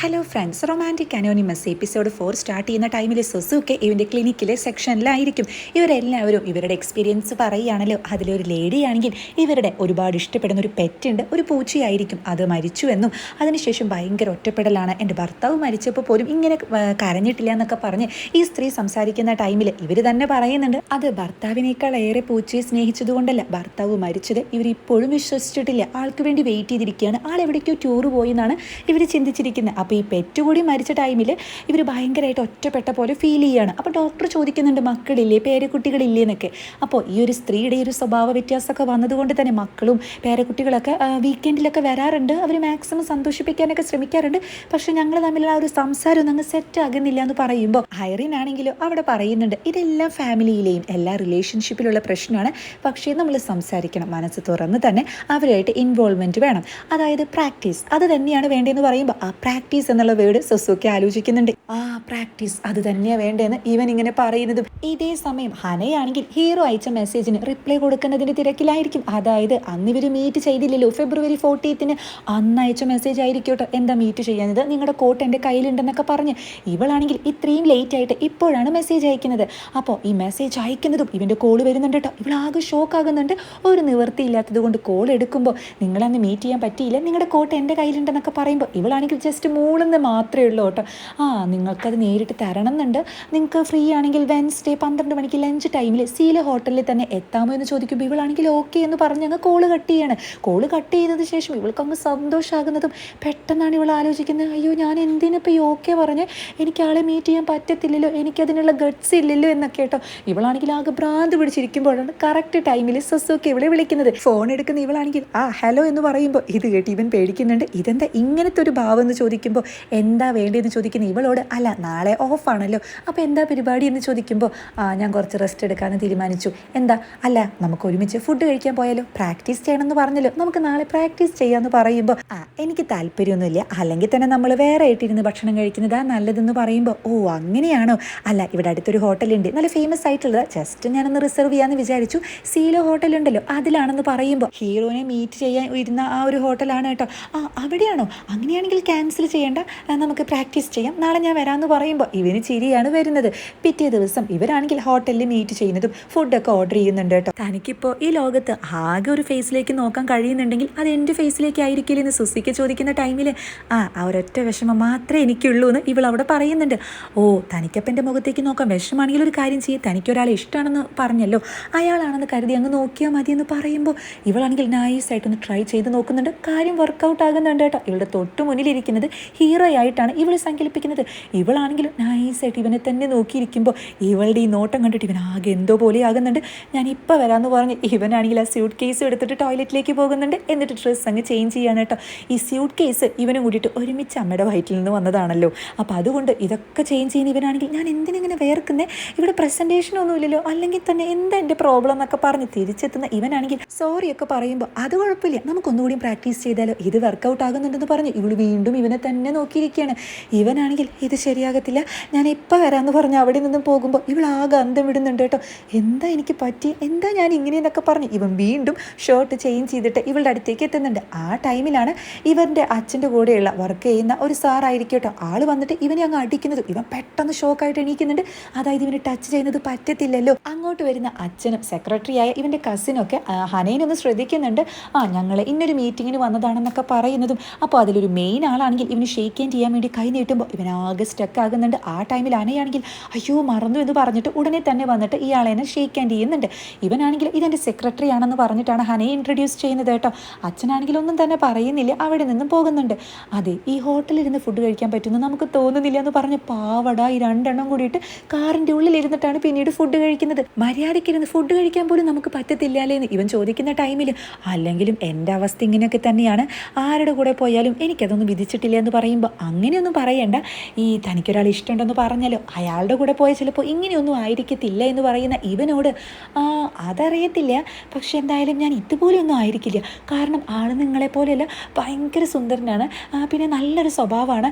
Hello friends romantic anonymous episode four start ചെയ്യുന്ന ടൈമിൽ സുസുക്കെ ഇവന്റെ ക്ലിനിക്കിലെ സെക്ഷനിലായിരിക്കും ഇവരെല്ലാവരും ഇവരുടെ എക്സ്പീരിയൻസ് പറയുകയാണല്ലോ. അതിലൊരു ലേഡിയാണെങ്കിൽ ഇവരുടെ ഒരുപാട് ഇഷ്ടപ്പെടുന്ന ഒരു പെറ്റുണ്ട് ഒരു പൂച്ചയായിരിക്കും അത് മരിച്ചുവെന്നും അതിനുശേഷം ഭയങ്കര ഒറ്റപ്പെടലാണ്. എന്റെ ഭർത്താവ് മരിച്ചപ്പോൾ പോലും ഇങ്ങനെ കരഞ്ഞിട്ടില്ല എന്നൊക്കെ പറഞ്ഞ് ഈ സ്ത്രീ സംസാരിക്കുന്ന ടൈമിൽ ഇവർ തന്നെ പറയുന്നുണ്ട്. അത് ഭർത്താവിനേക്കാൾ ഏറെ പൂച്ചയെ സ്നേഹിച്ചതുകൊണ്ടല്ല. ഭർത്താവ് മരിച്ചത് ഇവർ ഇപ്പോഴും വിശ്വസിച്ചിട്ടില്ല. ആൾക്ക് വേണ്ടി വെയിറ്റ് ചെയ്തിരിക്കുകയാണ്. ആൾ എവിടേക്കോ ടൂർ പോയി എന്നാണ് ഇവർ ചിന്തിച്ചിരിക്കുന്നത്. അപ്പോൾ ഈ പെറ്റ് കൂടി മരിച്ച ടൈമിൽ ഇവർ ഭയങ്കരമായിട്ട് ഒറ്റപ്പെട്ട പോലെ ഫീൽ ചെയ്യുകയാണ് അപ്പോൾ ഡോക്ടർ ചോദിക്കുന്നുണ്ട് മക്കളില്ലേ? പേരക്കുട്ടികളില്ലേ? എന്നൊക്കെ. അപ്പോൾ ഈ ഒരു സ്ത്രീയുടെ ഒരു സ്വഭാവ വ്യത്യാസമൊക്കെ വന്നതുകൊണ്ട് തന്നെ മക്കളും പേരക്കുട്ടികളൊക്കെ വീക്കെൻഡിലൊക്കെ വരാറുണ്ട്. അവർ മാക്സിമം സന്തോഷിപ്പിക്കാനൊക്കെ ശ്രമിക്കാറുണ്ട്. പക്ഷേ ഞങ്ങൾ തമ്മിലുള്ള ആ ഒരു സംസാരം അങ്ങ് സെറ്റ് ആകുന്നില്ല എന്ന് പറയുമ്പോൾ ഹൈറിൻ ആണെങ്കിലും അവിടെ പറയുന്നുണ്ട് ഇതെല്ലാം ഫാമിലിയിലെയും എല്ലാ റിലേഷൻഷിപ്പിലുള്ള പ്രശ്നമാണ്. പക്ഷേ നമ്മൾ സംസാരിക്കണം. മനസ്സ് തുറന്ന് തന്നെ അവരുമായിട്ട് ഇൻവോൾവ്മെന്റ് വേണം. അതായത് പ്രാക്ടീസ് അത് തന്നെയാണ് വേണ്ടതെന്ന് പറയുമ്പോൾ ആ പ്രാക്ടീസ് എന്നുള്ള വേർഡ് സുസുക്കി ആലോചിക്കുന്നുണ്ട്. ആ പ്രാക്ടീസ് അത് തന്നെയാണ് വേണ്ടതെന്ന് ഇവൻ ഇങ്ങനെ പറയുന്നതും. ഇതേ സമയം ഹനയാണെങ്കിൽ ഹീറോ അയച്ച മെസ്സേജിന് റിപ്ലൈ കൊടുക്കുന്നതിന്റെ തിരക്കിലായിരിക്കും. അതായത് അന്ന് ഇവർ മീറ്റ് ചെയ്തില്ലല്ലോ. ഫെബ്രുവരി ഫോർട്ടീത്തിന് അന്ന് അയച്ച മെസ്സേജ് ആയിരിക്കട്ടോ എന്താ മീറ്റ് ചെയ്യുന്നത് നിങ്ങളുടെ കോട്ട് എന്റെ കയ്യിലുണ്ടെന്നൊക്കെ പറഞ്ഞ്. ഇവളാണെങ്കിൽ ഇത്രയും ലേറ്റ് ആയിട്ട് ഇപ്പോഴാണ് മെസ്സേജ് അയക്കുന്നത്. അപ്പോൾ ഈ മെസ്സേജ് അയക്കുന്നതും ഇവന്റെ കോൾ വരുന്നുണ്ട് കേട്ടോ. ഇവളാകെ ഷോക്ക് ആകുന്നുണ്ട്. ഒരു നിവൃത്തിയില്ലാത്തത് കൊണ്ട് കോൾ എടുക്കുമ്പോൾ നിങ്ങളന്ന് മീറ്റ് ചെയ്യാൻ പറ്റിയില്ല. നിങ്ങളുടെ കോട്ട് എന്റെ കയ്യിലുണ്ടെന്നൊക്കെ പറയുമ്പോൾ ഇവളാണെങ്കിൽ ജസ്റ്റ് മൂളെന്ന് മാത്രമേ ഉള്ളൂ കേട്ടോ. ആ നിങ്ങൾക്കത് നേരിട്ട് തരണം എന്നുണ്ട് നിങ്ങൾക്ക് ഫ്രീ ആണെങ്കിൽ വെൻസ്ഡേ പന്ത്രണ്ട് മണിക്ക് ലഞ്ച് ടൈമിൽ സീല ഹോട്ടലിൽ തന്നെ എത്താമോ എന്ന് ചോദിക്കുമ്പോൾ ഇവളാണെങ്കിൽ ഓക്കെ എന്ന് പറഞ്ഞ് അങ്ങ് കോൾ കട്ട് ചെയ്യാണ്. കോൾ കട്ട് ചെയ്തതിന് ശേഷം ഇവൾക്ക് അങ്ങ് സന്തോഷമാകുന്നതും പെട്ടെന്നാണ് ഇവൾ ആലോചിക്കുന്നത്. അയ്യോ ഞാൻ എന്തിനിപ്പോൾ ഈ ഓക്കെ പറഞ്ഞ് എനിക്ക് ആളെ മീറ്റ് ചെയ്യാൻ പറ്റത്തില്ലല്ലോ എനിക്കതിനുള്ള ഗട്ട്സ് ഇല്ലല്ലോ എന്നൊക്കെ കേട്ടോ. ഇവളാണെങ്കിൽ ആകെ ഭ്രാന്ത് പിടിച്ചിരിക്കുമ്പോഴാണ് കറക്റ്റ് ടൈമിൽ സസുക്കെ ഇവളെ വിളിക്കുന്നത്. ഫോൺ എടുക്കുന്ന ഇവളാണെങ്കിൽ ആ ഹലോ എന്ന് പറയുമ്പോൾ ഇത് കേട്ടി ഇവൻ പേടിക്കുന്നുണ്ട്. ഇതെന്താ ഇങ്ങനത്തെ ഒരു ഭാവം എന്ന് ചോദിക്കുമ്പോൾ എന്താ വേണ്ടതെന്ന് ചോദിക്കുന്ന ഇവളോട് അല്ല നാളെ ഓഫാണല്ലോ. അപ്പോൾ എന്താ പരിപാടി? എന്ന് ചോദിക്കുമ്പോൾ ഞാൻ കുറച്ച് റെസ്റ്റ് എടുക്കാമെന്ന് തീരുമാനിച്ചു. എന്താ? അല്ല നമുക്ക് ഒരുമിച്ച് ഫുഡ് കഴിക്കാൻ പോയാലോ? പ്രാക്ടീസ് ചെയ്യണമെന്ന് പറഞ്ഞല്ലോ. നമുക്ക് നാളെ പ്രാക്ടീസ് ചെയ്യാമെന്ന് പറയുമ്പോൾ ആ എനിക്ക് താല്പര്യമൊന്നുമില്ല. അല്ലെങ്കിൽ തന്നെ നമ്മൾ വേറെ ആയിട്ടിരുന്ന് ഭക്ഷണം കഴിക്കുന്നതാ നല്ലതെന്ന് പറയുമ്പോൾ ഓ അങ്ങനെയാണോ? അല്ല ഇവിടെ അടുത്തൊരു ഹോട്ടലുണ്ട്. നല്ല ഫേമസ് ആയിട്ടുള്ളത് ജസ്റ്റ് ഞാനൊന്ന് റിസർവ് ചെയ്യാമെന്ന് വിചാരിച്ചു. സീലോ ഹോട്ടലുണ്ടല്ലോ അതിലാണെന്ന് പറയുമ്പോൾ ഹീറോനെ മീറ്റ് ചെയ്യാൻ ഇരുന്ന ആ ഒരു ഹോട്ടലാണ് കേട്ടോ. ആ അവിടെയാണോ? അങ്ങനെയാണെങ്കിൽ ക്യാൻസൽ ചെയ്യേണ്ട ആ, നമുക്ക് പ്രാക്ടീസ് ചെയ്യാം. നാളെ ഞാൻ വരാമെന്ന് പറയുമ്പോൾ ഇവന് ചിരിയാണ് വരുന്നത്. പിറ്റേ ദിവസം ഇവരാണെങ്കിൽ ഹോട്ടലിൽ മീറ്റ് ചെയ്യുന്നതും ഫുഡൊക്കെ ഓർഡർ ചെയ്യുന്നുണ്ട് കേട്ടോ. തനിക്കിപ്പോൾ ഈ ലോകത്ത് ആകെ ഒരു ഫേസിലേക്ക് നോക്കാൻ കഴിയുന്നുണ്ടെങ്കിൽ അത് എന്റെ ഫേസിലേക്ക് ആയിരിക്കില്ല എന്ന് സുസിക്ക് ചോദിക്കുന്ന ടൈമിൽ ആ ആ ഒരൊറ്റ വിഷമം മാത്രമേ എനിക്കുള്ളൂ എന്ന് ഇവൾ അവിടെ പറയുന്നുണ്ട്. ഓ തനിക്കപ്പം എന്റെ മുഖത്തേക്ക് നോക്കാം വിഷമാണെങ്കിൽ ഒരു കാര്യം ചെയ്യും. തനിക്കൊരാളെ ഇഷ്ടമാണെന്ന് പറഞ്ഞല്ലോ. അയാളാണെന്ന് കരുതി അങ്ങ് നോക്കിയാൽ മതി എന്ന് പറയുമ്പോൾ ഇവളാണെങ്കിൽ നൈസായിട്ടൊന്ന് ട്രൈ ചെയ്ത് നോക്കുന്നുണ്ട്. കാര്യം വർക്കൗട്ട് ആകുന്നുണ്ട് കേട്ടോ. ഇവളുടെ തൊട്ട് മുന്നിലിരിക്കുന്നത് ഹീറോ ആയിട്ടാണ് ഇവൾ സങ്കല്പിക്കുന്നത്. ഇവളാണെങ്കിലും നൈസായിട്ട് ഇവനെ തന്നെ നോക്കിയിരിക്കുമ്പോൾ ഇവളുടെ ഈ നോട്ടം കണ്ടിട്ട് ഇവൻ ആകെ എന്തോ പോലെ ആകുന്നുണ്ട് ഞാൻ ഇപ്പോൾ വരാമെന്ന് പറഞ്ഞ് ഇവനാണെങ്കിൽ ആ സ്യൂട്ട് കേസ് എടുത്തിട്ട് ടോയ്ലറ്റിലേക്ക് പോകുന്നുണ്ട്. എന്നിട്ട് ഡ്രസ്സ് അങ്ങ് ചേഞ്ച് ചെയ്യാണ് കേട്ടോ. ഈ സ്യൂട്ട് കേസ് ഇവനും കൂടിയിട്ട് ഒരുമിച്ച് അമ്മയുടെ വയറ്റിൽ നിന്ന് വന്നതാണല്ലോ. അപ്പോൾ അതുകൊണ്ട് ഇതൊക്കെ ചേഞ്ച് ചെയ്യുന്ന ഇവനാണെങ്കിൽ ഞാൻ എന്തിനിങ്ങനെ വേർക്കുന്നേ? ഇവിടെ പ്രസന്റേഷൻ ഒന്നുമില്ലല്ലോ അല്ലെങ്കിൽ തന്നെ എന്താ എന്റെ പ്രോബ്ലം എന്നൊക്കെ പറഞ്ഞ് തിരിച്ചെത്തുന്ന ഇവനാണെങ്കിൽ സോറി ഒക്കെ പറയുമ്പോൾ അത് കുഴപ്പമില്ല. നമുക്കൊന്നുകൂടി പ്രാക്ടീസ് ചെയ്താലോ. ഇത് വർക്കൗട്ട് ആകുന്നുണ്ടെന്ന് പറഞ്ഞു ഇവൾ വീണ്ടും ഇവനെ തന്നെ നോക്കിയിരിക്കുകയാണ്. ഇവനാണെങ്കിൽ ഇത് ശരിയാകത്തില്ല. ഞാൻ ഇപ്പം വരാമെന്ന് പറഞ്ഞ് അവിടെ നിന്നും പോകുമ്പോൾ ഇവൾ ആകെ അന്തം വിടുന്നുണ്ട് കേട്ടോ. എന്താ എനിക്ക് പറ്റി എന്താ ഞാൻ ഇങ്ങനെയെന്നൊക്കെ പറഞ്ഞു ഇവൻ വീണ്ടും ഷർട്ട് ചേഞ്ച് ചെയ്തിട്ട് ഇവളുടെ അടുത്തേക്ക് എത്തുന്നുണ്ട്. ആ ടൈമിലാണ് ഇവന്റെ അച്ഛന്റെ കൂടെയുള്ള വർക്ക് ചെയ്യുന്ന ഒരു സാറായിരിക്കും കേട്ടോ. ആൾ വന്നിട്ട് ഇവനെ അങ്ങ് അടിക്കുന്നത്. ഇവൻ പെട്ടെന്ന് ഷോക്കായിട്ട് എണീക്കുന്നുണ്ട്. അതായത് ഇവന് ടച്ച് ചെയ്യുന്നത് പറ്റത്തില്ലല്ലോ. അങ്ങോട്ട് വരുന്ന അച്ഛനും സെക്രട്ടറിയായ ഇവന്റെ കസിനൊക്കെ ഹനേനൊന്ന് ശ്രദ്ധിക്കുന്നുണ്ട്. ആ ഞങ്ങൾ ഇന്നൊരു മീറ്റിങ്ങിന് വന്നതാണെന്നൊക്കെ പറയുന്നതും അപ്പോൾ അതിലൊരു മെയിൻ ആളാണെങ്കിൽ ഇവന് ഷെയ്ക്ക് ആൻഡ് ചെയ്യാൻ വേണ്ടി കൈ നീട്ടുമ്പോൾ ഇവൻ ആകെ സ്റ്റക്ക് ആകുന്നുണ്ട്. ആ ടൈമിൽ അനയാണെങ്കിൽ അയ്യോ മറന്നു എന്ന് പറഞ്ഞിട്ട് ഉടനെ തന്നെ വന്നിട്ട് ഇയാളെ ഷെയ്ക്ക് ആൻഡ് ചെയ്യുന്നുണ്ട്. ഇവനാണെങ്കിൽ ഇതെന്റെ സെക്രട്ടറി ആണെന്ന് പറഞ്ഞിട്ടാണ് ഹനയെ ഇൻട്രൊഡ്യൂസ് ചെയ്യുന്നത് കേട്ടോ. അച്ഛനാണെങ്കിൽ ഒന്നും തന്നെ പറയുന്നില്ല അവിടെ നിന്നും പോകുന്നുണ്ട്. അതെ ഈ ഹോട്ടലിരുന്ന് ഫുഡ് കഴിക്കാൻ പറ്റുന്നു നമുക്ക് തോന്നുന്നില്ല എന്ന് പറഞ്ഞ് പാവട ഈ രണ്ടെണ്ണം കൂടിയിട്ട് കാറിന്റെ ഉള്ളിൽ ഇരുന്നിട്ടാണ് പിന്നീട് ഫുഡ് കഴിക്കുന്നത്. മര്യാദയ്ക്കിരുന്ന് ഫുഡ് കഴിക്കാൻ പോലും നമുക്ക് പറ്റത്തില്ലാലേ എന്ന് ഇവൻ ചോദിക്കുന്ന ടൈമിൽ അല്ലെങ്കിലും എന്റെ അവസ്ഥ ഇങ്ങനെയൊക്കെ തന്നെയാണ്. ആരുടെ കൂടെ പോയാലും എനിക്കതൊന്നും വിധിച്ചിട്ടില്ല എന്ന് പറയുമ്പോൾ അങ്ങനെയൊന്നും പറയണ്ട. ഈ തനിക്കൊരാൾ ഇഷ്ടമുണ്ടെന്ന് പറഞ്ഞാലോ അയാളുടെ കൂടെ പോയ ചിലപ്പോൾ ഇങ്ങനെയൊന്നും ആയിരിക്കത്തില്ല എന്ന് പറയുന്ന ഇവനോട് "ആ, അതറിയത്തില്ല. പക്ഷെ എന്തായാലും ഞാൻ ഇതുപോലെയൊന്നും ആയിരിക്കില്ല. കാരണം ആൾ നിങ്ങളെ പോലെയല്ല ഭയങ്കര സുന്ദരനാണ്. പിന്നെ നല്ലൊരു സ്വഭാവമാണ്.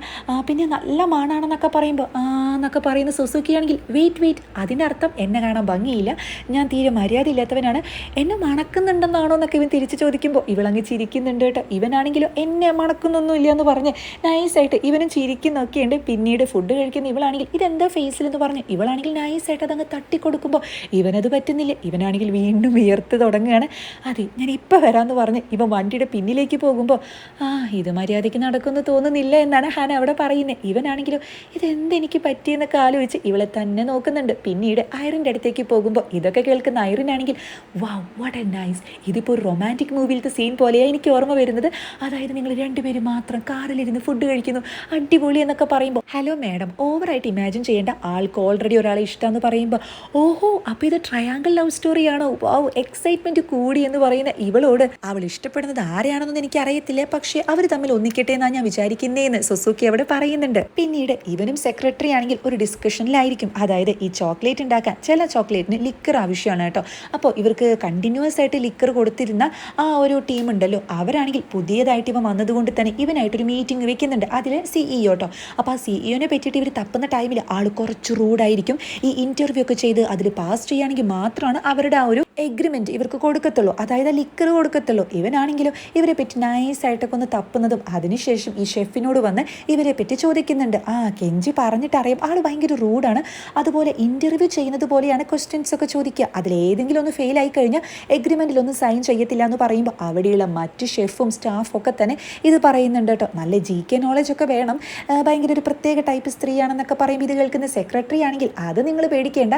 പിന്നെ നല്ല മാണാണെന്നൊക്കെ പറയുമ്പോൾ എന്നൊക്കെ പറയുന്ന സുസുക്കിയാണെങ്കിൽ വെയിറ്റ് വെയിറ്റ് അതിന്റെ അർത്ഥം എന്നെ കാണാൻ ഭംഗിയില്ല. ഞാൻ തീരെ മര്യാദ ഇല്ലാത്തവനാണ്. എന്നെ മണക്കുന്നുണ്ടെന്നാണോ? എന്നൊക്കെ ഇവൻ തിരിച്ച് ചോദിക്കുമ്പോൾ ഇവളങ്ങ് ചിരിക്കുന്നുണ്ട് കേട്ടോ. ഇവനാണെങ്കിലും എന്നെ മണക്കുന്നൊന്നുമില്ല എന്ന് പറഞ്ഞ് നൈസായിട്ട് ഇവനും ചിരിക്കുന്നൊക്കെയുണ്ട് പിന്നീട് ഫുഡ് കഴിക്കുന്ന ഇവളാണെങ്കിൽ ഇതെന്താ ഫേസിൽ എന്ന് പറഞ്ഞു ഇവളാണെങ്കിൽ നൈസായിട്ട് അതങ്ങ് തട്ടിക്കൊടുക്കുമ്പോൾ ഇവനത് പറ്റുന്നില്ല. ഇവനാണെങ്കിൽ വീണ്ടും വിയർത്ത് തുടങ്ങുകയാണ്. അതെ ഞാൻ ഇപ്പം വരാമെന്ന് പറഞ്ഞ് ഇവൻ വണ്ടിയുടെ പിന്നിലേക്ക് പോകുമ്പോൾ ആ ഇത് മര്യാദയ്ക്ക് നടക്കുമെന്ന് തോന്നുന്നില്ല എന്നാണ് ഹാൻ അവിടെ പറയുന്നത് ഇവനാണെങ്കിലും ഇതെന്തെനിക്ക് പറ്റിയെന്നൊക്കെ ആലോചിച്ച് ഇവളെ തന്നെ നോക്കുന്നുണ്ട്. പിന്നീട് ഐറിന്റെ അടുത്തേക്ക് പോകുമ്പോൾ ഇതൊക്കെ കേൾക്കുന്ന ഐറിനാണെങ്കിൽ വാവ് വാട്ട് എ നൈസ് ഇതിപ്പോൾ ഒരു റൊമാന്റിക് മൂവിയിലത്തെ സീൻ പോലെയാണ് എനിക്ക് ഓർമ്മ വരുന്നത്. അതായത് നിങ്ങൾ രണ്ടുപേരും മാത്രം കാറിലിരുന്ന് ഫുഡ് കഴിക്കുന്നു. അടിപൊളി എന്നൊക്കെ പറയുമ്പോൾ ഹലോ മാഡം ഓവറായിട്ട് ഇമാജിൻ ചെയ്യേണ്ട ആൾക്ക് ഓൾറെഡി ഒരാളെ ഇഷ്ടമെന്ന് പറയുമ്പോൾ ഓഹോ അപ്പോൾ ഇത് ട്രയാങ്കിൾ ലവ് സ്റ്റോറിയാണോ വാവ് എക്സൈറ്റ്മെന്റ് കൂടി എന്ന് പറയുന്ന ഇവളോട് അവൾ ഇഷ്ടപ്പെടുന്നത് ആരെയാണെന്നൊന്നും എനിക്ക് അറിയത്തില്ല പക്ഷേ അവർ തമ്മിൽ ഒന്നിക്കട്ടെ എന്നാണ് ഞാൻ വിചാരിക്കുന്നതെന്ന് സുസുക്കി അവിടെ പറയുന്നുണ്ട്. പിന്നീട് ഇവനും സെക്രട്ടറി ആണെങ്കിൽ ഒരു ഡിസ്കഷനിലായിരിക്കും അതായത് ഈ ചോക്ലേറ്റ് ഉണ്ടാക്കാൻ ചില ചോക്ലേറ്റിന് ലിക്കർ ആവശ്യമാണ് കേട്ടോ. അപ്പോൾ ഇവർക്ക് കണ്ടിന്യൂസ് ആയിട്ട് ലിക്കർ കൊടുത്തിരുന്ന ആ ഒരു ടീം ഉണ്ടല്ലോ. അവരാണെങ്കിൽ പുതിയതായിട്ട് ഇവ വന്നതുകൊണ്ട് തന്നെ ഇവനായിട്ടൊരു മീറ്റിംഗ് വെക്കുന്നുണ്ട്. അതിൽ സിഇഒ കേട്ടോ അപ്പോൾ ആ സിഇഒനെ പറ്റിയിട്ട് ഇവർ തപ്പുന്ന ടൈമിൽ ആൾ കുറച്ച് റൂഡായിരിക്കും. ഈ ഇന്റർവ്യൂ ഒക്കെ ചെയ്ത് അതിൽ പാസ് ചെയ്യുകയാണെങ്കിൽ മാത്രമാണ് അവരുടെ ആ ഒരു എഗ്രിമെന്റ് ഇവർക്ക് കൊടുക്കത്തുള്ളൂ. അതായത് ലിക്കർ കൊടുക്കത്തുള്ളൂ. ഇവനാണെങ്കിലും ഇവരെ പറ്റി നൈസായിട്ടൊക്കെ ഒന്ന് തപ്പുന്നതും അതിനുശേഷം ഈ ഷെഫിനോട് വന്ന് ഇവരെ പറ്റി ചോദിക്കുന്നുണ്ട്. ആ കെഞ്ചി പറഞ്ഞിട്ടറിയാം ആൾ ഭയങ്കര റൂഡാണ്. അതുപോലെ ഇന്റർവ്യൂ ചെയ്യുന്നത് പോലെയാണ് ക്വസ്റ്റ്യൻസ് ഒക്കെ ചോദിക്കുക. അതിലേതെങ്കിലും ഒന്ന് ഫെയിൽ ആയി കഴിഞ്ഞാൽ എഗ്രിമെന്റിലൊന്നും സൈൻ ചെയ്യത്തില്ല എന്ന് പറയുമ്പോൾ അവിടെയുള്ള മറ്റ് ഷെഫും സ്റ്റാഫും ഒക്കെ തന്നെ ഇത് പറയുന്നുണ്ട് കേട്ടോ. നല്ല ജി കെ നോളജ് ഒക്കെ വേണം. ഭയങ്കര ഒരു പ്രത്യേക ടൈപ്പ് സ്ത്രീയാണെന്നൊക്കെ പറയുമ്പോൾ ഇത് കേൾക്കുന്ന സെക്രട്ടറി ആണെങ്കിൽ അത് നിങ്ങൾ പേടിക്കേണ്ട.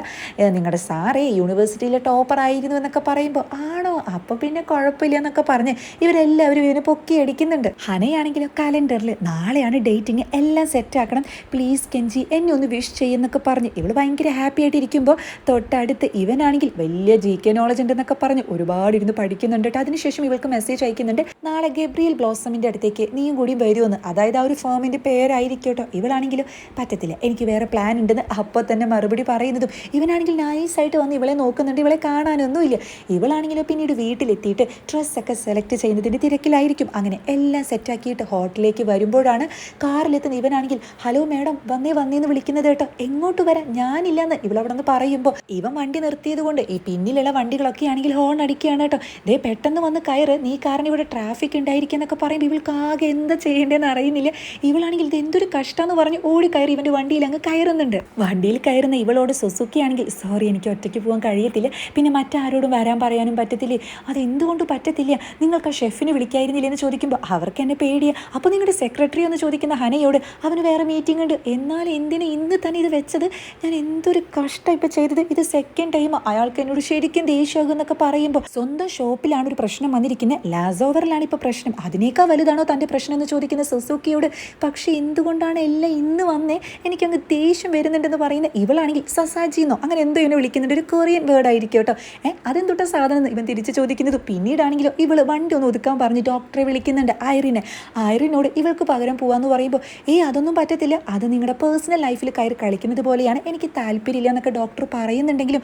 നിങ്ങളുടെ സാറേ യൂണിവേഴ്സിറ്റിയിലെ ടോപ്പർ ആയിരുന്നു എന്നൊക്കെ പറയുമ്പോൾ ആണോ അപ്പോൾ പിന്നെ കുഴപ്പമില്ല എന്നൊക്കെ പറഞ്ഞ് ഇവരെല്ലാവരും ഇവനെ പൊക്കി അടിക്കുന്നുണ്ട്. ഹനയാണെങ്കിലും കലണ്ടറിൽ നാളെയാണ് ഡേറ്റിങ് എല്ലാം സെറ്റ് ആക്കണം. പ്ലീസ് കെഞ്ചി എന്നെ ഒന്ന് വിഷ് ചെയ്യുന്നൊക്കെ പറഞ്ഞ് ഇവൾ ഭയങ്കര ഹാപ്പി ആയിട്ട് ഇരിക്കുമ്പോൾ തൊട്ടടുത്ത് ഇവനാണെങ്കിൽ വലിയ ജി കെ നോളജ് ഉണ്ടെന്നൊക്കെ പറഞ്ഞ് ഒരുപാട് ഇരുന്ന് പഠിക്കുന്നുണ്ട് കേട്ടോ അതിനുശേഷം ഇവൾക്ക് മെസ്സേജ് അയക്കുന്നുണ്ട്. നാളെ ഗബ്രിയൽ ബ്ലോസമിന്റെ അടുത്തേക്ക് നീയും കൂടി വരുമെന്ന് അതായത് ആ ഒരു ഫേമിന്റെ പേരായിരിക്കും കേട്ടോ ഇവളാണെങ്കിലും പറ്റത്തില്ല. എനിക്ക് വേറെ പ്ലാൻ ഉണ്ടെന്ന് അപ്പോൾ തന്നെ മറുപടി പറയുന്നതും ഇവനാണെങ്കിൽ നൈസായിട്ട് വന്ന് ഇവളെ നോക്കുന്നുണ്ട്. ഇവളെ കാണാനൊന്നുമില്ല. ഇവളാണെങ്കിലും പിന്നീട് വീട്ടിലെത്തിയിട്ട് ഡ്രസ്സൊക്കെ സെലക്ട് ചെയ്യുന്നതിന്റെ തിരക്കിലായിരിക്കും. അങ്ങനെ എല്ലാം സെറ്റാക്കിയിട്ട് ഹോട്ടലിലേക്ക് വരുമ്പോഴാണ് കാറിലെത്തുന്ന ഇവനാണെങ്കിൽ ഹലോ മേഡം വന്നേ വന്നേന്ന് വിളിക്കുന്നത് കേട്ടോ. എങ്ങോട്ട് വരാൻ? ഞാനില്ലെന്ന്. ഇവളവിടെ നിന്ന് പറയുമ്പോൾ ഇവൻ വണ്ടി നിർത്തിയത് കൊണ്ട് ഈ പിന്നിലുള്ള വണ്ടികളൊക്കെ ആണെങ്കിൽ ഹോൺ അടിക്കുകയാണ് കേട്ടോ. ദേ പെട്ടെന്ന് വന്ന് കയറ്. നീ കാരണം ഇവിടെ ട്രാഫിക് ഉണ്ടായിരിക്കുക എന്നൊക്കെ പറയുമ്പോൾ ഇവൾക്ക് ആകെ എന്താ ചെയ്യേണ്ടതെന്ന് അറിയുന്നില്ല. ഇവളാണെങ്കിൽ ഇത് എന്തൊരു കഷ്ടമെന്ന് പറഞ്ഞ് ഓടി കയറി ഇവന്റെ വണ്ടിയിൽ അങ്ങ് കയറുന്നുണ്ട്. വണ്ടിയിൽ കയറുന്ന ഇവളോട് സുസുക്കി ആണെങ്കിൽ സോറി എനിക്ക് ഒറ്റയ്ക്ക് പോകാൻ കഴിയത്തില്ല. പിന്നെ മറ്റാരോടും വരാൻ പറയാനും പറ്റത്തില്ലേ? അത് എന്തുകൊണ്ട് പറ്റത്തില്ല? നിങ്ങൾക്ക് ആ ഷെഫിനെ വിളിക്കായിരുന്നില്ല എന്ന് ചോദിക്കുമ്പോൾ അവർക്ക് എന്നെ പേടിയാ. അപ്പോൾ നിങ്ങളുടെ സെക്രട്ടറി എന്ന് ചോദിക്കുന്ന ഹനയോട് അവന് വേറെ മീറ്റിംഗ് ഉണ്ട്. എന്നാൽ എന്തിന് ഇന്ന് തന്നെ ഇത് വെച്ചത്? ഞാൻ എന്തൊരു കഷ്ടം ഇപ്പം ചെയ്തത്. ഇത് സെക്കൻഡ് ടൈം അയാൾക്ക് എന്നോട് ശരിക്കും ദേഷ്യമാകും എന്നൊക്കെ പറയുമ്പോൾ സ്വന്തം ഷോപ്പിലാണ് ഒരു പ്രശ്നം വന്നിരിക്കുന്നത്. ലാസോവറിലാണ് ഇപ്പോൾ പ്രശ്നം. അതിനേക്കാൾ വലുതാണോ തന്റെ പ്രശ്നം എന്ന് ചോദിക്കുന്ന സുസുക്കിയോട്. പക്ഷേ എന്തുകൊണ്ടാണ് എല്ലാം ഇന്ന് വന്നേ? എനിക്കങ്ങ് ദേഷ്യം വരുന്നുണ്ടെന്ന് പറയുന്ന ഇവളാണെങ്കിൽ സസാജിന്നോ അങ്ങനെ എന്തോ ഇവനെ വിളിക്കുന്നുണ്ട്. ഒരു കൊറിയൻ വേർഡ് ആയിരിക്കും കേട്ടോ. ഏഹ് അതെന്തൊട്ട സാധനം ഇവൻ തിരിച്ച് ചോദിക്കുന്നത് പിന്നീടാണെങ്കിലോ ഇവൾ വണ്ടി ഒന്ന് ഒതുക്കാൻ പറഞ്ഞ് ഡോക്ടറെ വിളിക്കുന്നുണ്ട് ഐറിനെ. ഐറിനോട് ഇവൾക്ക് പകരം പോവാന്ന് പറയുമ്പോൾ ഏ അതൊന്നും പറ്റത്തില്ല. അത് നിങ്ങളുടെ പേഴ്സണൽ ലൈഫിൽ കയറി കളിക്കുന്നത് പോലെയാണ്. എനിക്ക് താല്പര്യമില്ല എന്നൊക്കെ ഡോക്ടർ പറയുന്നുണ്ടെങ്കിലും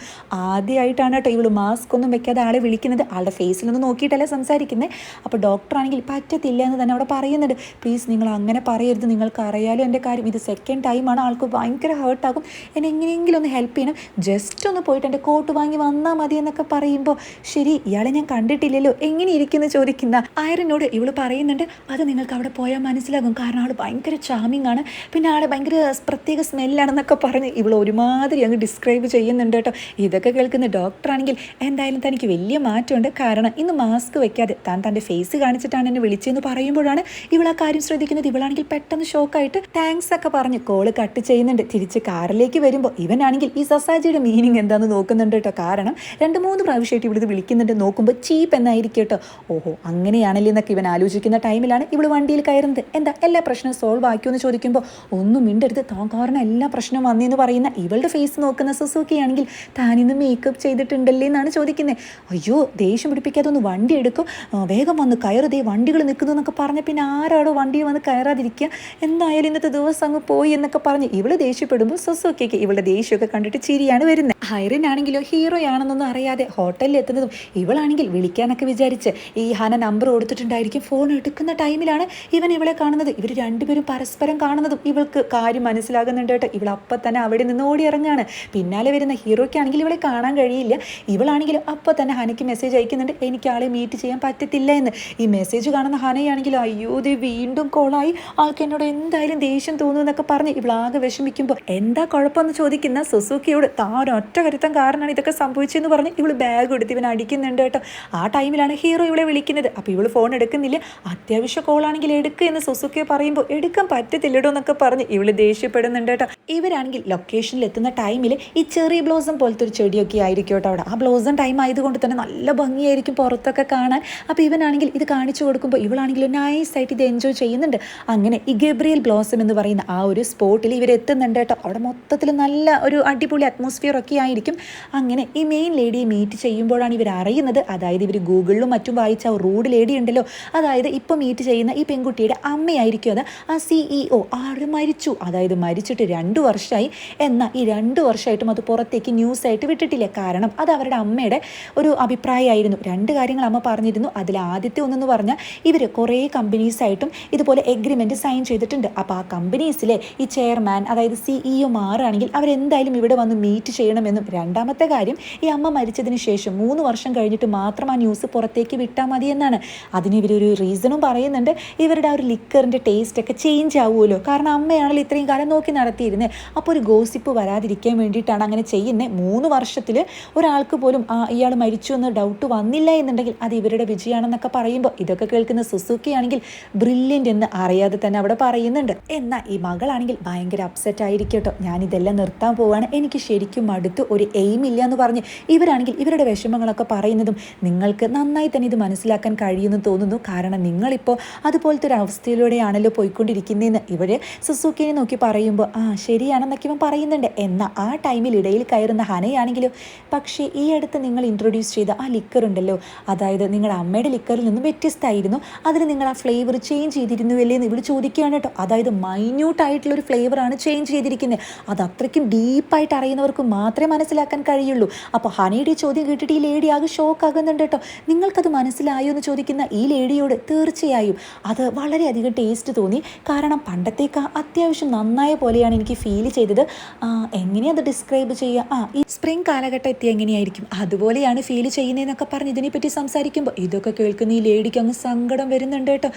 ആദ്യമായിട്ടാണ് കേട്ടോ ഇവൾ മാസ്ക് ഒന്നും വെക്കാതെ ആളെ വിളിക്കുന്നത്. ആളുടെ ഫേസിലൊന്നും നോക്കിയിട്ടല്ല സംസാരിക്കുന്നത് അപ്പോൾ ഡോക്ടറാണെങ്കിൽ പറ്റത്തില്ല എന്ന് തന്നെ അവിടെ പറയുന്നുണ്ട്. പ്ലീസ് നിങ്ങൾ അങ്ങനെ പറയരുത്. നിങ്ങൾക്ക് അറിയാലോ എന്റെ കാര്യം. ഇത് സെക്കൻഡ് ടൈമാണ് ആൾക്ക് ഭയങ്കര ഹേർട്ടാകും എന്നെ എങ്ങനെയെങ്കിലും ഒന്ന് ഹെൽപ്പ് ചെയ്യണം. ജസ്റ്റ് ഒന്ന് പോയിട്ട് എന്റെ കോട്ട് വാങ്ങി വന്നാൽ മതി എന്നൊക്കെ പറയുമ്പോൾ ശരി ഇയാളെ ഞാൻ കണ്ടിട്ടില്ലല്ലോ. എങ്ങനെ ഇരിക്കുന്നു ചോദിക്കുന്ന ആയറിനോട് ഇവൾ പറയുന്നുണ്ട് അത് നിങ്ങൾക്ക് അവിടെ പോയാൽ മനസ്സിലാകും. കാരണം ആൾ ഭയങ്കര ചാമിങ് ആണ്. പിന്നെ ആളെ ഭയങ്കര പ്രത്യേക സ്മെല്ലാണെന്നൊക്കെ പറഞ്ഞ് ഇവൾ ഒരുമാതിരി അങ്ങ് ഡിസ്ക്രൈബ് ചെയ്യുന്നുണ്ട് കേട്ടോ. ഇതൊക്കെ കേൾക്കുന്ന ഡോക്ടറാണെങ്കിൽ എന്തായാലും തനിക്ക് വലിയ മാറ്റമുണ്ട്. കാരണം ഇന്ന് മാസ്ക് വെക്കാതെ താൻ തന്റെ ഫേസ് കാണിച്ചിട്ടാണ് എന്നെ വിളിച്ചതെന്ന് പറയുമ്പോഴാണ് ഇവൾ ആ കാര്യം ശ്രദ്ധിക്കുന്നത്. ഇവളാണെങ്കിൽ പെട്ടെന്ന് ഷോക്കായിട്ട് താങ്ക്സ് ഒക്കെ പറഞ്ഞ് കോൾ കട്ട് ചെയ്യുന്നുണ്ട്. തിരിച്ച് കാറിലേക്ക് വരുമ്പോൾ ഇവനാണെങ്കിൽ ഈ സസാജിയുടെ മീനിങ് എന്താണെന്ന് നോക്കുന്നുണ്ട് കേട്ടോ. കാരണം രണ്ട് മൂന്ന് പ്രാവശ്യമായിട്ട് ഇവിടുന്ന് വിളിക്കുന്നുണ്ട്. നോക്കുമ്പോൾ ചീപ്പ് എന്നായിരിക്കും കേട്ടോ. ഓഹോ അങ്ങനെയാണല്ലേ എന്നൊക്കെ ഇവൻ ആലോചിക്കുന്ന ടൈമിലാണ് ഇവൾ വണ്ടിയിൽ കയറുന്നത്. എന്താ എല്ലാ പ്രശ്നവും സോൾവ് ആക്കിയോ എന്ന് ചോദിക്കുമ്പോൾ ഒന്നും മിണ്ടരുത് താൻ കാരണം എല്ലാ പ്രശ്നവും വന്നെന്ന് പറയുന്ന ഇവളുടെ ഫേസ് നോക്കുന്ന സുസുക്കി ആണെങ്കിൽ താനിന്ന് മേക്കപ്പ് ചെയ്തിട്ടുണ്ടല്ലേ എന്നാണ് ചോദിക്കുന്നത് അയ്യോ ദേഷ്യം പിടിപ്പിക്കാതെ ഒന്ന് വണ്ടി എടുക്കും. വേഗം വന്ന് കയറുതേ വണ്ടികൾ നിൽക്കുന്നു എന്നൊക്കെ പറഞ്ഞ പിന്നെ ആരാടോ വണ്ടി വന്ന് കയറാതിരിക്കുക. എന്തായാലും ഇന്നത്തെ ദിവസം അങ്ങ് പോയി എന്നൊക്കെ പറഞ്ഞ് ഇവൾ ദേഷ്യപ്പെടുമ്പോൾ സുസുക്കിക്ക് ഇവളുടെ ദേഷ്യമൊക്കെ കണ്ടിട്ട് ചിരിയാണ് വരുന്നത് ഹൈറിൻ ആണെങ്കിലോ ഹീറോ ആണെന്നൊന്നും അറിയാതെ ഹോട്ടലിൽ എത്തുന്നതും ഇവൾ ഇവളാണെങ്കിൽ വിളിക്കാനൊക്കെ വിചാരിച്ച് ഈ ഹന നമ്പർ കൊടുത്തിട്ടുണ്ടായിരിക്കും ഫോൺ എടുക്കുന്ന ടൈമിലാണ് ഇവൻ ഇവളെ കാണുന്നത്. ഇവർ രണ്ടുപേരും പരസ്പരം കാണുന്നതും ഇവൾക്ക് കാര്യം മനസ്സിലാകുന്നുണ്ട് കേട്ടോ. ഇവൾ അപ്പം തന്നെ അവിടെ നിന്ന് ഓടി ഇറങ്ങാണ്. പിന്നാലെ വരുന്ന ഹീറോയ്ക്കാണെങ്കിൽ ഇവളെ കാണാൻ കഴിയില്ല. ഇവളാണെങ്കിൽ അപ്പം തന്നെ ഹനയ്ക്ക് മെസ്സേജ് അയക്കുന്നുണ്ട്. എനിക്ക് ആളെ മീറ്റ് ചെയ്യാൻ പറ്റത്തില്ല എന്ന് ഈ മെസ്സേജ് കാണുന്ന ഹനയാണെങ്കിൽ അയ്യോ ദേ വീണ്ടും കോളായി ആൾക്ക് എന്നോട് എന്തായാലും ദേഷ്യം തോന്നുന്നു എന്നൊക്കെ പറഞ്ഞ് ഇവളാകെ വിഷമിക്കുമ്പോൾ എന്താ കുഴപ്പമെന്ന് ചോദിക്കുന്ന സുസുക്കിയോട് താൻ ഒറ്റ കരുത്തം കാരണമാണ് ഇതൊക്കെ സംഭവിച്ചതെന്ന് പറഞ്ഞ് ഇവൾ ബാഗ് എടുത്ത് ഇവൻ അടിക്കുന്നുണ്ട് കേട്ടോ. ആ ടൈമിലാണ് ഹീറോ ഇവളെ വിളിക്കുന്നത്. അപ്പോൾ ഇവൾ ഫോൺ എടുക്കുന്നില്ല. അത്യാവശ്യ കോളാണെങ്കിൽ എടുക്കുക എന്ന് സുസുക്കി പറയുമ്പോൾ എടുക്കാൻ പറ്റത്തില്ലടോ എന്നൊക്കെ പറഞ്ഞ് ഇവൾ ദേഷ്യപ്പെടുന്നുണ്ട് കേട്ടോ. ഇവരാണെങ്കിൽ ലൊക്കേഷനിൽ എത്തുന്ന ടൈമിൽ ഈ ചെറിയ ബ്ലോസം പോലത്തെ ഒരു ചെടിയൊക്കെ ആയിരിക്കും കേട്ടോ അവിടെ. ആ ബ്ലോസം ടൈം ആയതുകൊണ്ട് തന്നെ നല്ല ഭംഗിയായിരിക്കും പുറത്തൊക്കെ കാണാൻ. അപ്പോൾ ഇവനാണെങ്കിൽ ഇത് കാണിച്ചു കൊടുക്കുമ്പോൾ ഇവളാണെങ്കിൽ നൈസായിട്ട് ഇത് എൻജോയ് ചെയ്യുന്നുണ്ട്. അങ്ങനെ ഈ ഗബ്രിയൽ ബ്ലോസം എന്ന് പറയുന്ന ആ ഒരു സ്പോട്ടിൽ ഇവർ എത്തുന്നുണ്ട് കേട്ടോ. അവിടെ മൊത്തത്തിൽ നല്ല ഒരു അടിപൊളി അറ്റ്മോസ്ഫിയർ ഒക്കെ ആയിരിക്കും. അങ്ങനെ ഈ മെയിൻ ലേഡിയെ മീറ്റ് ചെയ്യുമ്പോഴാണ് ഇവർ അറിയുന്നത് അതായത് ഇവർ ഗൂഗിളിലും മറ്റും വായിച്ച റൂഡ് ലേഡി ഉണ്ടല്ലോ അതായത് ഇപ്പോൾ മീറ്റ് ചെയ്യുന്ന ഈ പെൺകുട്ടിയുടെ അമ്മയായിരിക്കും അത്. ആ സിഇഒ ആര് മരിച്ചു? അതായത് മരിച്ചിട്ട് രണ്ട് വർഷമായി എന്നാൽ ഈ രണ്ട് വർഷമായിട്ടും അത് പുറത്തേക്ക് ന്യൂസ് ആയിട്ട് വിട്ടിട്ടില്ല. കാരണം അത് അവരുടെ അമ്മയുടെ ഒരു അഭിപ്രായമായിരുന്നു. രണ്ട് കാര്യങ്ങൾ അമ്മ പറഞ്ഞിരുന്നു. അതിൽ ആദ്യത്തെ ഒന്നെന്ന് പറഞ്ഞാൽ ഇവർ കുറേ കമ്പനീസായിട്ടും ഇതുപോലെ എഗ്രിമെന്റ് സൈൻ ചെയ്തിട്ടുണ്ട്. അപ്പോൾ ആ കമ്പനീസിലെ ഈ ചെയർമാൻ അതായത് സിഇഒ മാറുകയാണെങ്കിൽ അവരെന്തായാലും ഇവിടെ വന്ന് മീറ്റ് ചെയ്യണമെന്നും. രണ്ടാമത്തെ കാര്യം ഈ അമ്മ മരിച്ചതിന് ശേഷം മൂന്ന് വർഷം കഴിഞ്ഞിട്ട് മാത്രം ആ ന്യൂസ് പുറത്തേക്ക് വിട്ടാൽ മതി എന്നാണ്. അതിന് ഇവരൊരു റീസണും പറയുന്നുണ്ട്. ഇവരുടെ ആ ഒരു ലിക്കറിന്റെ ടേസ്റ്റ് ഒക്കെ ചേഞ്ച് ആവുമല്ലോ. കാരണം അമ്മയാണല്ലോ ഇത്രയും കാലം നോക്കി നടത്തിയിരുന്നത് അപ്പോൾ ഒരു ഗോസിപ്പ് വരാതിരിക്കാൻ വേണ്ടിയിട്ടാണ് അങ്ങനെ ചെയ്യുന്നത് മൂന്ന് വർഷത്തിൽ ഒരാൾക്ക് പോലും ഇയാൾ മരിച്ചു എന്ന് ഡൗട്ട് വന്നില്ല എന്നുണ്ടെങ്കിൽ അത് ഇവരുടെ വിജയമാണെന്നൊക്കെ പറയുമ്പോൾ ഇതൊക്കെ കേൾക്കുന്ന സുസുക്കി ആണെങ്കിൽ ബ്രില്യന്റ് എന്ന് അറിയാതെ തന്നെ അവിടെ പറയുന്നുണ്ട്. എന്നാൽ ഈ മകളാണെങ്കിൽ ഭയങ്കര അപ്സെറ്റ് ആയിരിക്കട്ടോ. ഞാനിതെല്ലാം നിർത്താൻ പോവാണ്. എനിക്ക് ശരിക്കും അടുത്ത് ഒരു എയിം ഇല്ല എന്ന് പറഞ്ഞ് ഇവരാണെങ്കിൽ ഇവരുടെ വിഷമങ്ങളൊക്കെ പറയുന്നതും നിങ്ങൾക്ക് നന്നായി തന്നെ ഇത് മനസ്സിലാക്കാൻ കഴിയുമെന്ന് തോന്നുന്നു. കാരണം നിങ്ങളിപ്പോൾ അതുപോലത്തെ ഒരു അവസ്ഥയിലൂടെയാണല്ലോ പോയിക്കൊണ്ടിരിക്കുന്നതെന്ന് ഇവർ സുസുക്കിനെ നോക്കി പറയുമ്പോൾ ആ ശരിയാണെന്നൊക്കെ ഇവൻ പറയുന്നുണ്ട്. എന്നാൽ ആ ടൈമിൽ ഇടയിൽ കയറുന്ന ഹനയാണെങ്കിലും പക്ഷേ ഈ അടുത്ത് നിങ്ങൾ ഇൻട്രൊഡ്യൂസ് ചെയ്ത ആ ലിക്കർ ഉണ്ടല്ലോ അതായത് നിങ്ങളുടെ അമ്മയുടെ ലിക്കറിൽ നിന്നും വ്യത്യസ്തമായിരുന്നു. അതിന് നിങ്ങൾ ആ ഫ്ലേവർ ചേഞ്ച് ചെയ്തിരുന്നുവല്ലേ എന്ന് ഇവിടെ ചോദിക്കുകയാണ് കേട്ടോ. അതായത് മൈന്യൂട്ടായിട്ടുള്ളൊരു ഫ്ലേവറാണ് ചേഞ്ച് ചെയ്തിരിക്കുന്നത്. അത് അത്രയ്ക്കും ഡീപ്പായിട്ട് അറിയുന്നവർക്ക് മാത്രമേ മനസ്സിലാക്കാൻ കഴിയുള്ളൂ. അപ്പോൾ ഹനയുടെ ചോദ്യം കേട്ടിട്ട് ഈ ലേഡി ആകെ ഷോക്ക് ആകുന്നുണ്ട് കേട്ടോ. നിങ്ങൾക്കത് മനസ്സിലായോ എന്ന് ചോദിക്കുന്ന ഈ ലേഡിയോട് തീർച്ചയായും അത് വളരെയധികം ടേസ്റ്റ് തോന്നി. കാരണം പണ്ടത്തേക്ക് അത്യാവശ്യം നന്നായ പോലെയാണ് എനിക്ക് ഫീൽ ചെയ്തത്. എങ്ങനെയത് ഡിസ്ക്രൈബ് ചെയ്യുക? ആ ഈ സ്പ്രിംഗ് കാലഘട്ടം എത്തി എങ്ങനെയായിരിക്കും? അതുപോലെയാണ് ഫീൽ ചെയ്യുന്നതെന്നൊക്കെ പറഞ്ഞ് ഇതിനെപ്പറ്റി സംസാരിക്കുമ്പോൾ ഇതൊക്കെ കേൾക്കുന്ന ഈ ലേഡിക്ക് അങ്ങ് സങ്കടം വരുന്നുണ്ട് കേട്ടോ.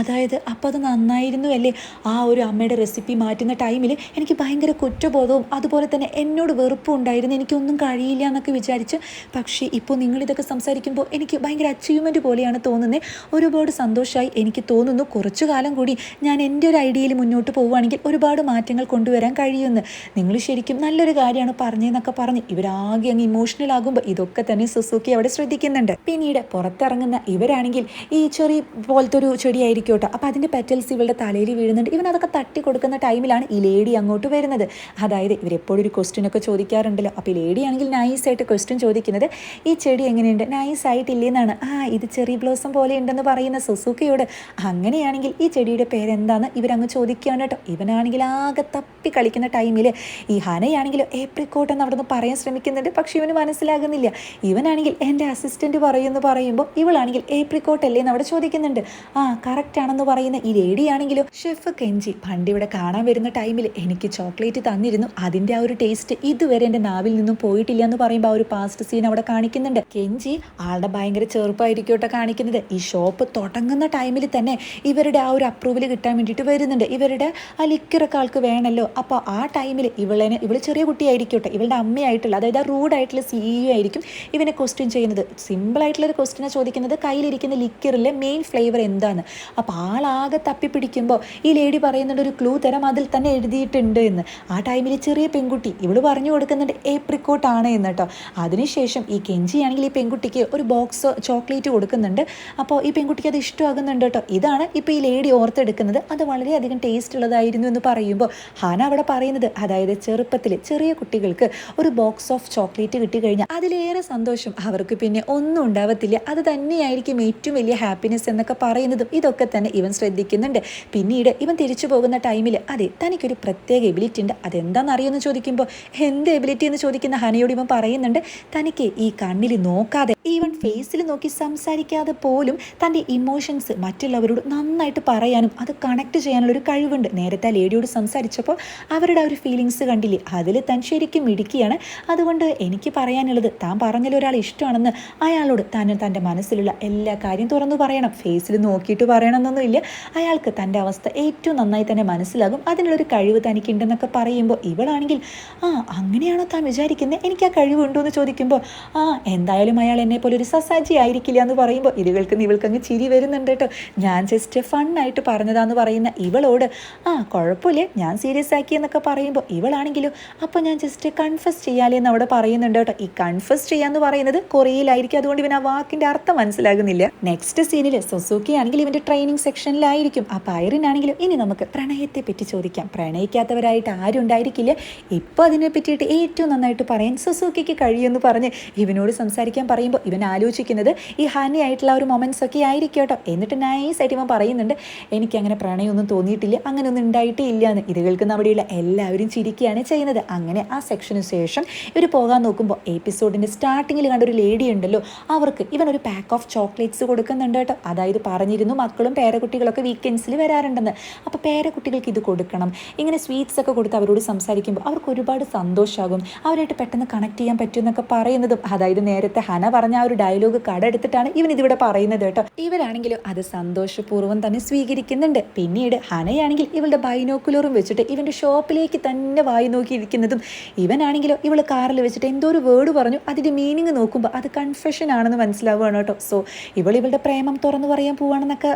അതായത് അപ്പോൾ അത് നന്നായിരുന്നു അല്ലേ? ആ ഒരു അമ്മയുടെ റെസിപ്പി മാറ്റുന്ന ടൈമിൽ എനിക്ക് ഭയങ്കര കുറ്റബോധവും അതുപോലെ തന്നെ എന്നോട് വെറുപ്പും ഉണ്ടായിരുന്നു. എനിക്കൊന്നും കഴിയില്ല എന്നൊക്കെ വിചാരിച്ച്. പക്ഷേ ഇപ്പോൾ നിങ്ങളിതൊക്കെ സംസാരിക്കുമ്പോൾ എനിക്ക് ഭയങ്കര അച്ചീവ്മെന്റ് പോലെയാണ് തോന്നുന്നത് ഒരുപാട് സന്തോഷമായി എനിക്ക് തോന്നുന്നു. കുറച്ചു കാലം കൂടി ഞാൻ എന്റെ ഒരു ഐഡിയയിൽ മുന്നോട്ട് പോവുകയാണെങ്കിൽ ഒരുപാട് മാറ്റങ്ങൾ കൊണ്ടുവരാൻ കഴിയുമെന്ന്. നിങ്ങൾ ശരിക്കും നല്ലൊരു കാര്യമാണ് പറഞ്ഞതെന്നൊക്കെ പറഞ്ഞ് ഇവരാകെ അങ്ങ് ഇമോഷണൽ ആകുമ്പോൾ ഇതൊക്കെ തന്നെ സുസുക്കി അവിടെ ശ്രദ്ധിക്കുന്നുണ്ട്. പിന്നീട് പുറത്തിറങ്ങുന്ന ഇവരാണെങ്കിൽ ഈ ചെറിയ പോലത്തെ ഒരു ചെടിയായിരിക്കും കേട്ടോ അപ്പോൾ അതിന്റെ പെറ്റൽസ് ഇവളുടെ തലയിൽ വീഴുന്നുണ്ട്. ഇവൻ അതൊക്കെ തട്ടി കൊടുക്കുന്ന ടൈമിലാണ് ഈ ലേഡി അങ്ങോട്ട് വരുന്നത്. അതായത് ഇവരെപ്പോഴും ഒരു ക്വസ്റ്റ്യൻ ഒക്കെ ചോദിക്കാറുണ്ടല്ലോ. അപ്പോൾ ഈ ലേഡി ആണെങ്കിൽ നൈസായിട്ട് ക്വസ്റ്റ്യൻ ചോദിക്കുന്നത് ഈ ചെടി എങ്ങനെയുണ്ട് നൈസ് ആയിട്ടില്ലേ എന്നാണ് ആ ഇത് ചെറി ബ്ലോസം പോലെ ഉണ്ടെന്ന് പറയുന്ന സുസുക്കിയോട് അങ്ങനെയാണെങ്കിൽ ഈ ചെടിയുടെ പേരെന്താന്ന് ഇവരങ്ങ് ചോദിക്കുകയാണ് കേട്ടോ. ഇവനാണെങ്കിൽ ആകെ തപ്പി കളിക്കുന്ന ടൈമിൽ ഈ ഹനയാണെങ്കിലും ഏപ്രിക്കോട്ട് എന്ന് അവിടെ നിന്ന് പറയാൻ ശ്രമിക്കുന്നുണ്ട്. പക്ഷെ ഇവന് മനസ്സിലാകുന്നില്ല. ഇവനാണെങ്കിൽ എന്റെ അസിസ്റ്റന്റ് പറയുമെന്ന് പറയുമ്പോൾ ഇവളാണെങ്കിൽ ഏപ്രിക്കോട്ട് അല്ലേ എന്ന് അവിടെ ചോദിക്കുന്നുണ്ട്. ആ കറക്റ്റ് ആണെന്ന് പറയുന്ന ഈ ലേഡിയാണെങ്കിലും? ഷെഫ് കെഞ്ചി പണ്ട് ഇവിടെ കാണാൻ വരുന്ന ടൈമിൽ എനിക്ക് ചോക്ലേറ്റ് തന്നിരുന്നു. അതിന്റെ ആ ഒരു ടേസ്റ്റ് ഇതുവരെ എന്റെ നാവിൽ നിന്നും പോയിട്ടില്ല എന്ന് പറയുമ്പോൾ ആ ഒരു പാസ്റ്റ് സീൻ അവിടെ കാണിക്കുന്നുണ്ട്. കെഞ്ചി ആളുടെ ഭയങ്കര ചെറുപ്പമായിരിക്കും കേട്ടോ കാണിക്കുന്നത്. ഈ ഷോപ്പ് തുടങ്ങുന്ന ടൈമിൽ തന്നെ ഇവരുടെ ആ ഒരു അപ്രൂവൽ കിട്ടാൻ വേണ്ടിയിട്ട് വരുന്നുണ്ട്. ഇവരുടെ ആ ലിക്കറൊക്കെ ആൾക്ക് വേണമല്ലോ അപ്പോൾ ആ ടൈമിൽ ഇവളെ ഇവൾ ചെറിയ കുട്ടിയായിരിക്കും കേട്ടോ. ഇവളുടെ അമ്മയായിട്ടുള്ള അതായത് ആ റൂഡായിട്ടുള്ള സിഇഒ ആയിരിക്കും ഇവനെ ക്വസ്റ്റ്യൻ ചെയ്യുന്നത്. സിമ്പിളായിട്ടുള്ളൊരു ക്വസ്റ്റ്യനാണ് ചോദിക്കുന്നത് കയ്യിലിരിക്കുന്ന ലിക്കറിലെ മെയിൻ ഫ്ലേവർ എന്താണ്? അപ്പോൾ ആളാകെ തപ്പിപ്പിടിക്കുമ്പോൾ ഈ ലേഡി പറയുന്നുണ്ട് ഒരു ക്ലൂ തരം അതിൽ തന്നെ എഴുതിയിട്ടുണ്ട് എന്ന്. ആ ടൈമിൽ ചെറിയ പെൺകുട്ടി ഇവൾ പറഞ്ഞു കൊടുക്കുന്നുണ്ട് ഏപ്രിക്കോട്ടാണ് എന്ന് കേട്ടോ. അതിനുശേഷം ഈ കെഞ്ചിയാണെങ്കിൽ ഈ പെൺകുട്ടിക്ക് ഒരു ബോക്സ് ചോക്ലേറ്റ് കൊടുക്കുന്നുണ്ട്. അപ്പോൾ ഈ പെൺകുട്ടിക്ക് അത് ഇഷ്ടമാകുന്നുണ്ട് കേട്ടോ. ഇതാണ് ഇപ്പോൾ ഈ ലേഡി ഓർത്തെടുക്കുന്നത്. അത് വളരെയധികം ടേസ്റ്റ് ഉള്ളതായിരുന്നു എന്ന് പറയുമ്പോൾ ഹാന അവിടെ പറയുന്നത്. അതായത് ചെറുപ്പത്തിൽ ചെറിയ കുട്ടികൾക്ക് ഒരു ബോക്സ് ഓഫ് ചോക്ലേറ്റ് കിട്ടിക്കഴിഞ്ഞാൽ അതിലേറെ സന്തോഷം. അവർക്ക് പിന്നെ ഒന്നും ഉണ്ടാവത്തില്ല. അത് തന്നെയായിരിക്കും ഏറ്റവും വലിയ ഹാപ്പിനെസ് എന്നൊക്കെ പറയുന്നതും. ഇതൊക്കെ തന്നെ ഇവൻ ശ്രദ്ധിക്കുന്നുണ്ട്. പിന്നീട് ഇവൻ തിരിച്ചു പോകുന്ന ടൈമിൽ അതെ തനിക്കൊരു പ്രത്യേക എബിലിറ്റി ഉണ്ട്. അതെന്താണെന്ന് അറിയുമെന്ന് ചോദിക്കുമ്പോൾ എന്ത് എബിലിറ്റി എന്ന് ചോദിക്കുന്ന ഹനയോട് ഇവൻ പറയുന്നുണ്ട് തനിക്ക് ഈ കണ്ണിൽ നോക്കാൻ നോക്കാതെ ഈവൻ ഫേസിൽ നോക്കി സംസാരിക്കാതെ പോലും തന്റെ ഇമോഷൻസ് മറ്റുള്ളവരോട് നന്നായിട്ട് പറയാനും അത് കണക്ട് ചെയ്യാനുള്ള ഒരു കഴിവുണ്ട്. നേരത്തെ ലേഡിയോട് സംസാരിച്ചപ്പോൾ അവരുടെ ആ ഒരു ഫീലിങ്സ് കണ്ടില്ലേ അതിൽ തൻ ശരിക്കും ഇടുക്കിയാണ് അതുകൊണ്ട് എനിക്ക് പറയാനുള്ളത് താൻ പറഞ്ഞതിൽ ഒരാൾ ഇഷ്ടമാണെന്ന് അയാളോട് താൻ തന്റെ മനസ്സിലുള്ള എല്ലാ കാര്യം തുറന്നു പറയണം. ഫേസിൽ നോക്കിയിട്ട് പറയണമെന്നൊന്നുമില്ല. അയാൾക്ക് തന്റെ അവസ്ഥ ഏറ്റവും നന്നായി തന്നെ മനസ്സിലാകും. അതിനുള്ളൊരു കഴിവ് തനിക്കുണ്ടെന്നൊക്കെ പറയുമ്പോൾ ഇവളാണെങ്കിൽ ആ അങ്ങനെയാണോ താൻ വിചാരിക്കുന്നത് എനിക്ക് ആ കഴിവുണ്ടോ എന്ന് ചോദിക്കുമ്പോൾ ആ എന്തായാലും അയാൾ എന്നെ പോലെ ഒരു സസാജി ആയിരിക്കില്ല എന്ന് പറയുമ്പോൾ ഇവൾക്ക് ഇവൾക്കങ്ങ് ചിരി വരുന്നുണ്ട് കേട്ടോ. ഞാൻ ജസ്റ്റ് ഫണ്ണായിട്ട് പറഞ്ഞതാന്ന് പറയുന്ന ഇവളോട് ആ കുഴപ്പമില്ല ഞാൻ സീരിയസ് ആക്കി എന്നൊക്കെ പറയുമ്പോൾ ഇവളാണെങ്കിലും അപ്പോൾ ഞാൻ ജസ്റ്റ് കൺഫസ് ചെയ്യാലേ എന്ന് അവിടെ പറയുന്നുണ്ട് കേട്ടോ. ഈ കൺഫസ് ചെയ്യാന്ന് പറയുന്നത് കൊറിയയിലായിരിക്കും അതുകൊണ്ട് ഇവൻ ആ വാക്കിന്റെ അർത്ഥം മനസ്സിലാകുന്നില്ല. നെക്സ്റ്റ് സീനിൽ സൊസൂക്കി ആണെങ്കിൽ ഇവന്റെ ട്രെയിനിങ് സെക്ഷനിലായിരിക്കും ആ ഐറിനാണെങ്കിലും ഇനി നമുക്ക് പ്രണയത്തെ പറ്റി ചോദിക്കാം. പ്രണയിക്കാത്തവരായിട്ട് ആരും ഉണ്ടായിരിക്കില്ല ഇപ്പോൾ അതിനെ പറ്റിയിട്ട് ഏറ്റവും നന്നായിട്ട് പറയാൻ സൊസൂക്കിക്ക് കഴിയുമെന്ന് പറഞ്ഞ് ഇവനോട് സംസാരിക്കാൻ പറയുമ്പോൾ ഇവൻ ആലോചിക്കുന്നത് ഈ ഹാനി ആയിട്ടുള്ള ഒരു മൊമെന്റ്സ് ഒക്കെ ആയിരിക്കും കേട്ടോ. എന്നിട്ട് നൈസായിട്ട് ഇവൻ പറയുന്നുണ്ട് എനിക്ക് അങ്ങനെ പ്രണയമൊന്നും തോന്നിയിട്ടില്ല അങ്ങനെ ഒന്നും ഉണ്ടായിട്ടേ ഇല്ല എന്ന് ഇത് കേൾക്കുന്ന അവിടെയുള്ള എല്ലാവരും ചിരിക്കുകയാണ് ചെയ്യുന്നത്. അങ്ങനെ ആ സെക്ഷന് ശേഷം ഇവർ പോകാൻ നോക്കുമ്പോൾ എപ്പിസോഡിന്റെ സ്റ്റാർട്ടിങ്ങിൽ കണ്ട ഒരു ലേഡി ഉണ്ടല്ലോ അവർക്ക് ഇവൻ ഒരു പാക്ക് ഓഫ് ചോക്ലേറ്റ്സ് കൊടുക്കുന്നുണ്ട് കേട്ടോ. അതായത് പറഞ്ഞിരുന്നു മക്കളും പേരക്കുട്ടികളൊക്കെ വീക്കെൻഡ്സിൽ വരാറുണ്ടെന്ന്. അപ്പോൾ പേരക്കുട്ടികൾക്ക് ഇത് കൊടുക്കണം. ഇങ്ങനെ സ്വീറ്റ്സ് ഒക്കെ കൊടുത്ത് അവരോട് സംസാരിക്കുമ്പോൾ അവർക്ക് ഒരുപാട് സന്തോഷമാകും അവരായിട്ട് പെട്ടെന്ന് കണക്ട് ചെയ്യാൻ പറ്റുമെന്നൊക്കെ പറയുന്നതും. അതായത് നേരത്തെ ഹന പറഞ്ഞ ആ ഒരു ഡയലോഗ് കടെടുത്തിട്ടാണ് ഇവൻ ഇതിവിടെ പറയുന്നത് കേട്ടോ. ഇവരാണെങ്കിലും അത് സന്തോഷപൂർവം തന്നെ സ്വീകരിക്കുന്നുണ്ട്. പിന്നീട് ഹനയാണെങ്കിൽ ഇവളുടെ ബൈനോക്കുലറും വെച്ചിട്ട് ഇവന്റെ ഷോപ്പിലേക്ക് തന്നെ വായി നോക്കിയിരിക്കുന്നതും ഇവനാണെങ്കിലോ ഇവൾ കാറിൽ വെച്ചിട്ട് എന്തോ ഒരു വേർഡ് പറഞ്ഞു. അതിന്റെ മീനിങ് നോക്കുമ്പോൾ അത് കൺഫെഷൻ ആണെന്ന് മനസ്സിലാവുകയാണ് കേട്ടോ. സോ ഇവൾ ഇവളുടെ പ്രേമം തുറന്നു പറയാൻ പോവാണെന്നൊക്കെ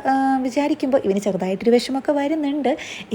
വിചാരിക്കുമ്പോൾ ഇവന് ചെറുതായിട്ടൊരു വിഷമമൊക്കെ വരുന്നുണ്ട്.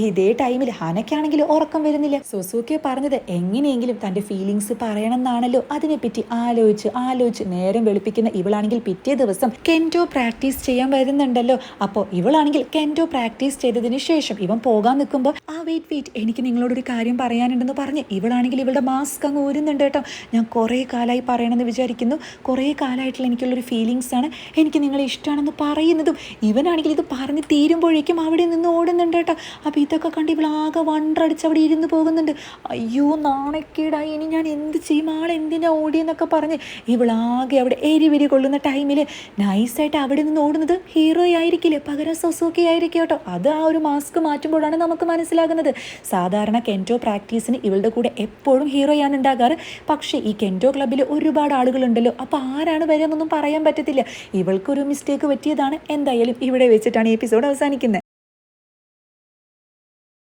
ഇതേ ടൈമിൽ ഹനയ്ക്കാണെങ്കിൽ ഉറക്കം വരുന്നില്ല. സുസൂക്കെ പറഞ്ഞത് എങ്ങനെയെങ്കിലും തന്റെ ഫീലിങ്സ് പറയണം എന്നാണല്ലോ അതിനെപ്പറ്റി ആലോചിച്ച് ആലോചിച്ച് നേരം വെളുപ്പിക്കുന്ന ഇവളാണെങ്കിൽ പിറ്റേ ദിവസം കെൻഡോ പ്രാക്ടീസ് ചെയ്യാൻ വരുന്നുണ്ടല്ലോ. അപ്പോൾ ഇവളാണെങ്കിൽ കെൻഡോ പ്രാക്ടീസ് ചെയ്തതിന് ശേഷം ഇവൻ പോകാൻ നിൽക്കുമ്പോൾ ആ വെയിറ്റ് വെയിറ്റ് എനിക്ക് നിങ്ങളോടൊരു കാര്യം പറയാനുണ്ടെന്ന് പറഞ്ഞ് ഇവളാണെങ്കിൽ ഇവളുടെ മാസ്ക് അങ്ങ് ഊരുന്നുണ്ട് കേട്ടോ. ഞാൻ കുറേ കാലമായി പറയണമെന്ന് വിചാരിക്കുന്നു. കുറേ കാലമായിട്ടുള്ള എനിക്കുള്ളൊരു ഫീലിങ്സ് ആണ്. എനിക്ക് നിങ്ങളെ ഇഷ്ടമാണെന്ന് പറയുന്നതും ഇവനാണെങ്കിൽ ഇത് പറഞ്ഞ് തീരുമ്പോഴേക്കും അവിടെ നിന്ന് ഓടുന്നുണ്ട് കേട്ടോ. അപ്പോൾ ഇതൊക്കെ കണ്ട് ഇവളാകെ വണ്ടടിച്ച് അവിടെ ഇരുന്ന് പോകുന്നുണ്ട്. അയ്യോ നാണക്കേടായി. ഇനി ഞാൻ എന്ത് ചെയ്യും? ആൾ എന്തിനാ ഓടിയെന്നൊക്കെ പറഞ്ഞ് ഇവളാകെ അവിടെ എരിവിരി കൊള്ളുന്ന ടൈമിൽ നൈസായിട്ട് അവിടെ നിന്ന് ഓടുന്നത് ഹീറോ ആയിരിക്കില്ലേ? പകരം സൊസോക്കി ആയിരിക്കും കേട്ടോ. അത് ആ ഒരു മാസ്ക് മാറ്റുമ്പോഴാണ് നമുക്ക് മനസ്സിലാകുന്നത്. സാധാരണ കെന്റോ പ്രാക്ടീസിന് ഇവളുടെ കൂടെ എപ്പോഴും ഹീറോയാണ് ഉണ്ടാകാറ്. പക്ഷേ ഈ കെന്റോ ക്ലബ്ബിൽ ഒരുപാട് ആളുകളുണ്ടല്ലോ. അപ്പോൾ ആരാണ് വരുമെന്നൊന്നും പറയാൻ പറ്റത്തില്ല. ഇവൾക്കൊരു മിസ്റ്റേക്ക് പറ്റിയതാണ്. എന്തായാലും ഇവിടെ വെച്ചിട്ടാണ് ഈ എപ്പിസോഡ് അവസാനിക്കുന്നത്.